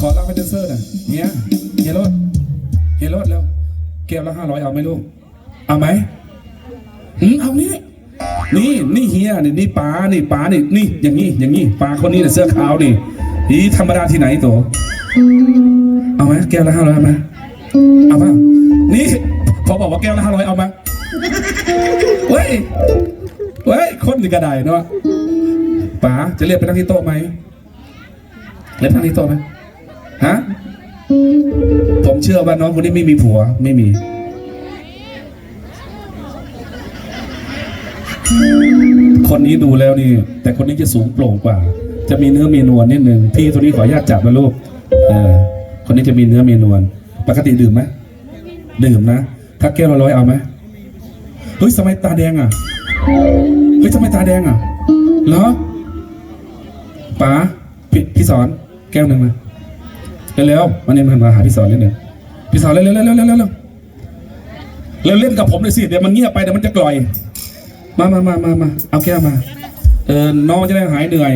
ขอรับให้แดนเซอร์หน่อยเฮียเฮียรถเฮียรถแล้วแก้วละห้าร้อยเอาไหมลูก เอาไหมหืมเอานี่นี่นี่เฮียนี่นี่ป๋านี่ป๋านี่นี่อย่างนี้อย่างนี้ป๋าคนนี้เนี่ยเสื้อขาวนี่นี่ธรรมดาที่ไหนตัวเอาไหมแก้วละห้าร้อยเอาไหมเอาป่ะนี่พอบอกว่าแก้วละห้าร้อยเอาไหมเว้ยเว้ยคนนี่กระไดเนาะป๋าจะเรียกไปนั่งที่โต๊ะไหมเรียกนั่งที่โต๊ะไหม ฮะ ผมเชื่อว่าน้องคนนี้ไม่มีผัว ไม่มี คนนี้ดูแล้วนี่ แต่คนนี้จะสูงโปร่งกว่า จะมีเนื้อมีนวลนิดนึงพี่ตัวนี้ขออนุญาตจับนะลูกเออคนนี้จะมีเนื้อมีนวลปกติดื่มไหมดื่มนะ ถ้าแก้วละร้อยเอาไหมเฮ้ยทำไมตาแดงอะเฮ้ยทำไมตาแดงอะเหรอป๋าพี่พี่สอนแก้วหนึ่งมา เร็วๆมาเนี่ยมาหาพี่สอนนิดหนึ่งพี่สอนเร็วเร็วๆเร็วๆเร็วๆเร็วๆเร็วเล่นกับผมเลยสิเดี๋ยวมันเงียบไปเดี๋ยวมันจะกล่อย มามามามามาเอาแก้วมา เออน้องจะได้หายเหนื่อย